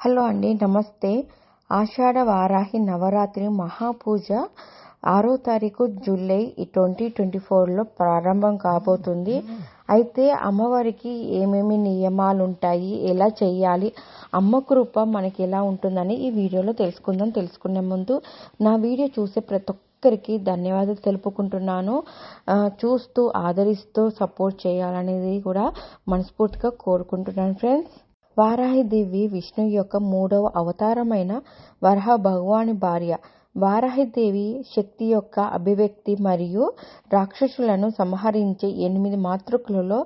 Hello అండి నమస్తే. ఆషాఢ వారాహి నవరాత్రి మహాపూజ ఆరో తారీఖు జూలై ట్వంటీ ట్వంటీ ఫోర్లో ప్రారంభం కాబోతుంది. అయితే అమ్మవారికి ఏమేమి నియమాలు ఉంటాయి ఎలా చేయాలి అమ్మ కృప మనకి ఎలా ఉంటుందని ఈ వీడియోలో తెలుసుకుందాం. తెలుసుకునే ముందు నా వీడియో చూసే ప్రతి ఒక్కరికి ధన్యవాదాలు తెలుపుకుంటున్నాను. చూస్తూ ఆదరిస్తూ సపోర్ట్ చేయాలనేది కూడా మనస్ఫూర్తిగా కోరుకుంటున్నాను ఫ్రెండ్స్. వారాహిదేవి విష్ణు యొక్క మూడవ అవతారమైన వరహ భగవాని భార్య. వారాహిదేవి శక్తి యొక్క అభివ్యక్తి మరియు రాక్షసులను సంహరించే ఎనిమిది మాతృకులలో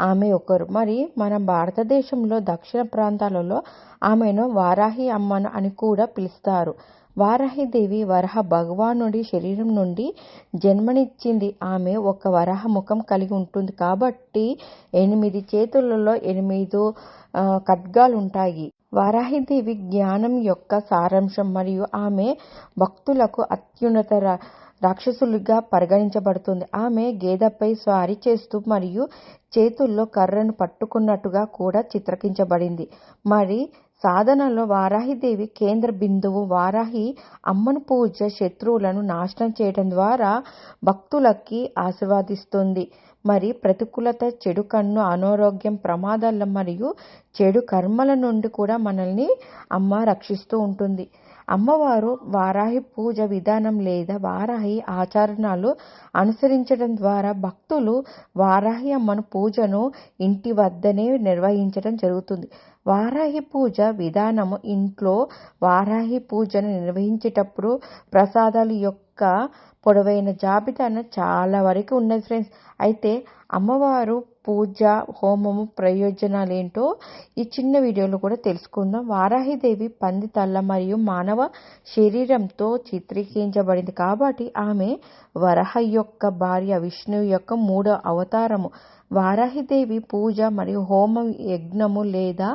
ఆమె ఒకరు. మరి మన భారతదేశంలో దక్షిణ ప్రాంతాలలో ఆమెను వారాహి అమ్మను అని కూడా పిలుస్తారు. వారాహిదేవి వరహ భగవానుడి శరీరం నుండి జన్మనిచ్చింది. ఆమె ఒక వరహ ముఖం కలిగి ఉంటుంది. కాబట్టి ఎనిమిది చేతులలో ఎనిమిది ఖడ్గాలు ఉంటాయి వారాహిదేవి జ్ఞానం యొక్క సారాంశం మరియు ఆమె భక్తులకు అత్యున్నత రాక్షసులుగా పరిగణించబడుతుంది. ఆమె గేదెపై స్వారీ చేస్తూ మరియు చేతుల్లో కర్రను పట్టుకున్నట్టుగా కూడా చిత్రకించబడింది. మరి సాధనలో వారాహిదేవి కేంద్ర బిందువు వారాహి అమ్మను పూజ శత్రువులను నాశనం చేయడం ద్వారా భక్తులకి ఆశీర్వాదిస్తుంది. మరి ప్రతికూలత చెడు కన్ను అనారోగ్యం ప్రమాదాల మరియు చెడు కర్మల నుండి కూడా మనల్ని అమ్మ రక్షిస్తూ ఉంటుంది. అమ్మవారు వారాహి పూజ విధానం లేదా వారాహి ఆచరణలు అనుసరించడం ద్వారా భక్తులు వారాహి అమ్మను పూజను ఇంటి వద్దనే నిర్వహించడం జరుగుతుంది. వారాహి పూజ విధానము ఇంట్లో వారాహి పూజను నిర్వహించేటప్పుడు ప్రసాదాలు యొక్క పొడవైన జాబితాను చాలా వరకు ఉన్నది ఫ్రెండ్స్ అయితే అమ్మవారు పూజ హోమము ప్రయోజనాలు ఏంటో ఈ చిన్న వీడియోలో కూడా తెలుసుకుందాం. వారాహిదేవి పంది తల్ల మరియు మానవ శరీరంతో చిత్రీకరించబడింది కాబట్టి ఆమె వరహ యొక్క భార్య విష్ణువు యొక్క మూడో అవతారము. వారాహిదేవి పూజ మరియు హోమం యజ్ఞము లేదా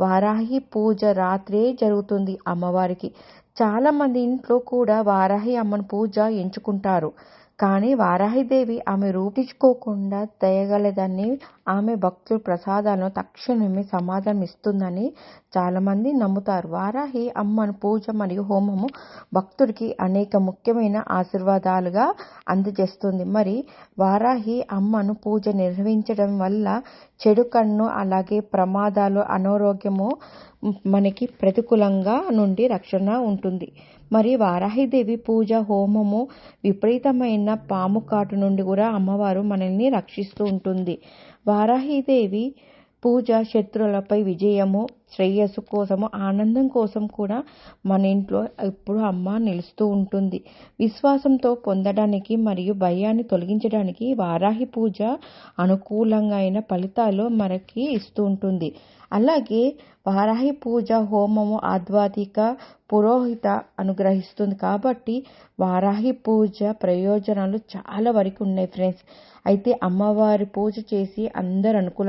వారాహి పూజ రాత్రే జరుగుతుంది అమ్మవారికి. చాలామంది ఇంట్లో కూడా వారాహి అమ్మను పూజ ఎంచుకుంటారు. కానీ వారాహిదేవి ఆమె రూపించుకోకుండా తేయగలదని ఆమె భక్తుల ప్రసాదాలను తక్షణమే సమాధానం ఇస్తుందని చాలామంది నమ్ముతారు. వారాహి అమ్మను పూజ మరియు హోమము భక్తుడికి అనేక ముఖ్యమైన ఆశీర్వాదాలుగా అందజేస్తుంది. మరి వారాహి అమ్మను పూజ నిర్వహించడం వల్ల చెడు కన్ను అలాగే ప్రమాదాలు అనారోగ్యము మనకి ప్రతికూలంగా నుండి రక్షణ ఉంటుంది. మరి వారాహిదేవి పూజ హోమము విపరీతమైన పాము కాటు నుండి కూడా అమ్మవారు మనల్ని రక్షిస్తూ ఉంటుంది. వారాహిదేవి పూజ శత్రువులపై విజయము శ్రేయస్సు కోసము ఆనందం కోసం కూడా మన ఇంట్లో ఎప్పుడు అమ్మ నిలుస్తూ ఉంటుంది. విశ్వాసంతో పొందడానికి మరియు భయాన్ని తొలగించడానికి వారాహి పూజ అనుకూలంగా అయిన ఫలితాలు మనకి ఇస్తూ ఉంటుంది. అలాగే వారాహి పూజ హోమము ఆధ్వాతిక పురోహిత అనుగ్రహిస్తుంది కాబట్టి వారాహి పూజ ప్రయోజనాలు చాలా వరకు ఉన్నాయి ఫ్రెండ్స్ అయితే అమ్మవారి పూజ చేసి అందరు అనుకూల